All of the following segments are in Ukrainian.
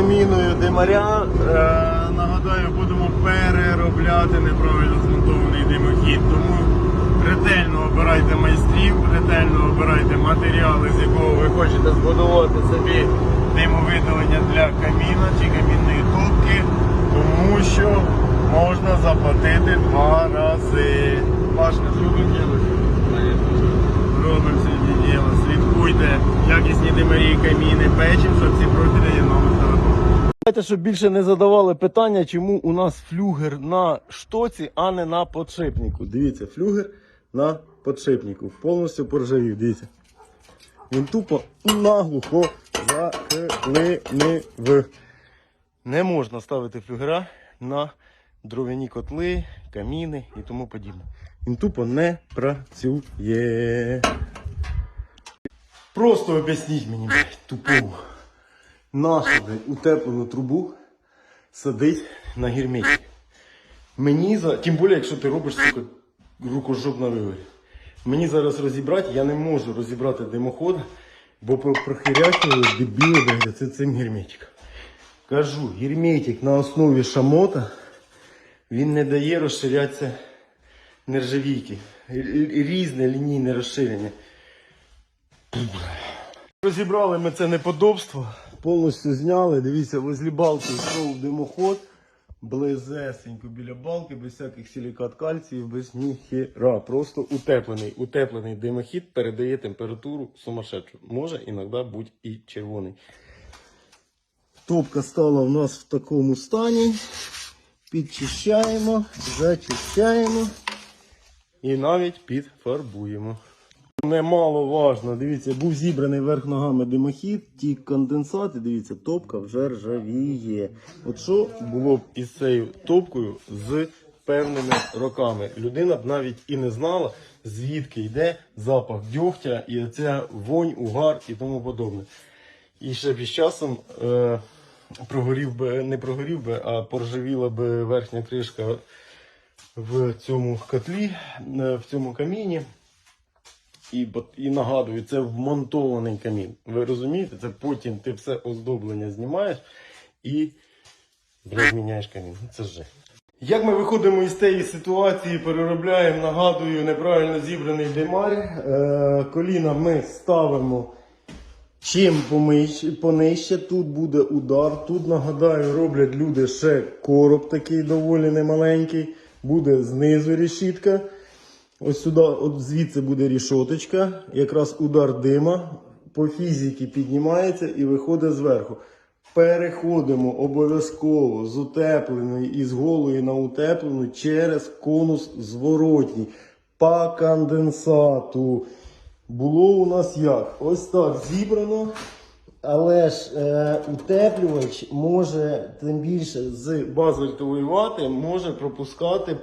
заміною димаря. Е, нагадаю, будемо переробляти неправильно змонтований димохід. Тому ретельно обирайте майстрів, ретельно обирайте матеріали, з якого ви хочете збудувати собі димовидалення для каміна чи камінної топки, тому що можна заплатити два рази. Пашка, що ви робите? Робимо сьогодні діло. Слідкуйте, якісні димарі, каміни, печим, щоб ці профілі є номер. Знаєте, щоб більше не задавали питання, чому у нас флюгер на штоці, а не на подшипнику. Дивіться, флюгер на подшипнику. Повністю поржавів, дивіться. Він тупо наглухо заклинив. Не можна ставити флюгера на дров'яні котли, каміни і тому подібне. Він тупо не працює. Просто об'ясніть мені, блядь, тупому. Нашу блядь, утеплену трубу садить на герметик. Мені за. Тим більше, якщо ти робиш сука, рукожоп на виворі. Мені зараз розібрати, я не можу розібрати димоход, бо про- прохирячили дебіли блядь, це цим герметиком. Кажу, герметик на основі шамота, він не дає розширятися нержавійки. Різне лінійне розширення. Розібрали ми це неподобство, повністю зняли. Дивіться, возле балки йшов димоход, близесенько біля балки, без всяких силікат кальціїв, без ніхіра. Просто утеплений. Утеплений димохід передає температуру сумасшедшу. Може іноді бути і червоний. Топка стала у нас в такому стані. Підчищаємо, зачищаємо і навіть підфарбуємо. Немало важно, дивіться, був зібраний верх ногами димохід, ті конденсати, дивіться, топка вже ржавіє. От що було б із цією топкою з певними роками? Людина б навіть і не знала, звідки йде запах дьогтя і оця вонь, угар і тому подобне. І ще б із часом е, прогорів би, не прогорів би, а поржавіла би верхня кришка в цьому котлі, е, в цьому каміні. І, і нагадую, це вмонтований камін. Ви розумієте? Це потім ти все оздоблення знімаєш і блядь, міняєш камін. Це же. Як ми виходимо із цієї ситуації, переробляємо, нагадую, неправильно зібраний димар. Е, коліна ми ставимо чим понижче. Тут буде удар. Тут, нагадаю, роблять люди ще короб такий доволі немаленький. Буде знизу решітка. Ось сюди, от звідси буде рішоточка, якраз удар дима по фізиці піднімається і виходить зверху. Переходимо обов'язково з утепленої і з голої на утеплену через конус зворотній. По конденсату. Було у нас як? Ось так зібрано. Але ж е, утеплювач може, тим більше з базальтової вати, може пропускати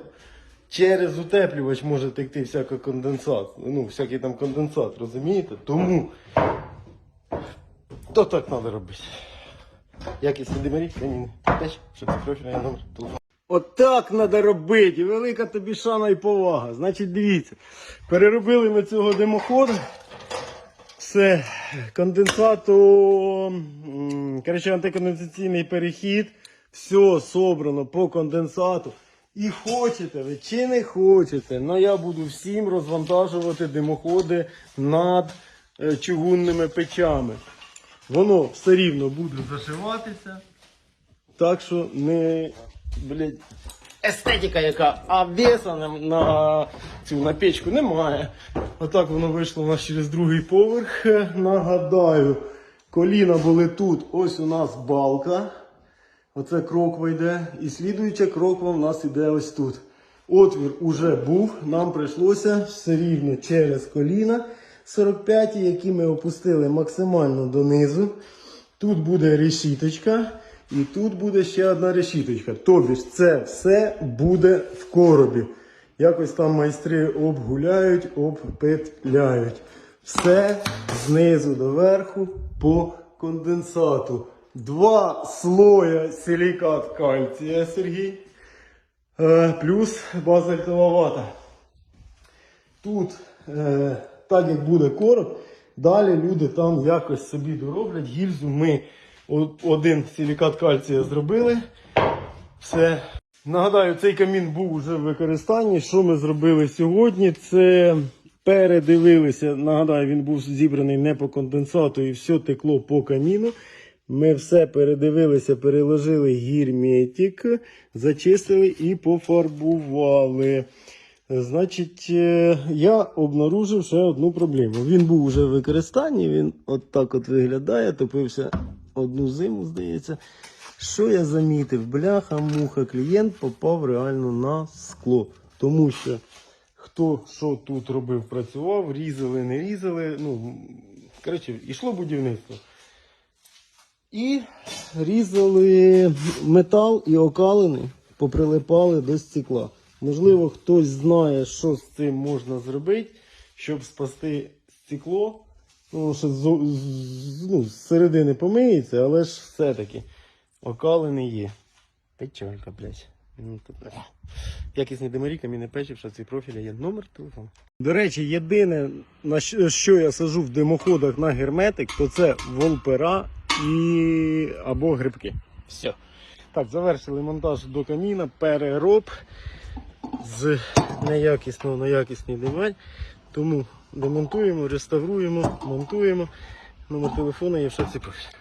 через утеплювач може текти всякий конденсат. Ну, всякий там конденсат, розумієте? Тому то так треба робити. Якісні димарі, каміни. Теж, що це профільний номер телефону. Отак треба робити. Велика тобі шана і повага. Значить, дивіться, переробили ми цього димоходу. Все, конденсату, коротше, антиконденсаційний перехід. Все собрано по конденсату. І хочете ви чи не хочете, але я буду всім розвантажувати димоходи над е, чугунними печами. Воно все рівно буде зашиватися. Так що не, блядь, естетика яка, а веса на, на цю на печку немає. Отак воно вийшло у нас через другий поверх. Нагадаю, коліна були тут. Ось у нас балка. Оце кроква йде. І слідуюча кроква у нас іде ось тут. Отвір уже був, нам прийшлося все рівно через коліна 45, які ми опустили максимально донизу. Тут буде решіточка. І тут буде ще одна решіточка. Тобі ж це все буде в коробі. Якось там майстри обгуляють, обпетляють. Все знизу до верху по конденсату. Два слоя силікат кальція, Сергій. Е, плюс базальтова вата. Тут, е, так як буде короб, далі люди там якось собі дороблять. Гільзу ми Один силікат кальція зробили. Все. Нагадаю, цей камін був уже в використанні. Що ми зробили сьогодні? Це передивилися. Нагадаю, він був зібраний не по конденсату і все текло по каміну. Ми все передивилися, переложили гірметик, зачистили і пофарбували. Значить, е, я обнаружив ще одну проблему. Він був уже в використанні, він от от виглядає, топився одну зиму, здається. Що я замітив? Бляха, муха, клієнт попав реально на скло. Тому що хто що тут робив, працював, різали, не різали. Ну, коротше, йшло будівництво. І різали метал і окалини, поприлипали до стекла. Можливо, хтось знає, що з цим можна зробити, щоб спасти стекло. Ну, що з, ну, з середини помиється, але ж все-таки окалини є. Печалька, блядь. Ну. Якісний димарі, камінне печив, ці профілі є номер телефону. До речі, єдине, на що, що я сажу в димоходах на герметик, то це волпера і або грибки. Все. Так, завершили монтаж до каміна, перероб з неякісного на якісний дивань. Тому демонтуємо, реставруємо, монтуємо. Номер телефону є в профілю.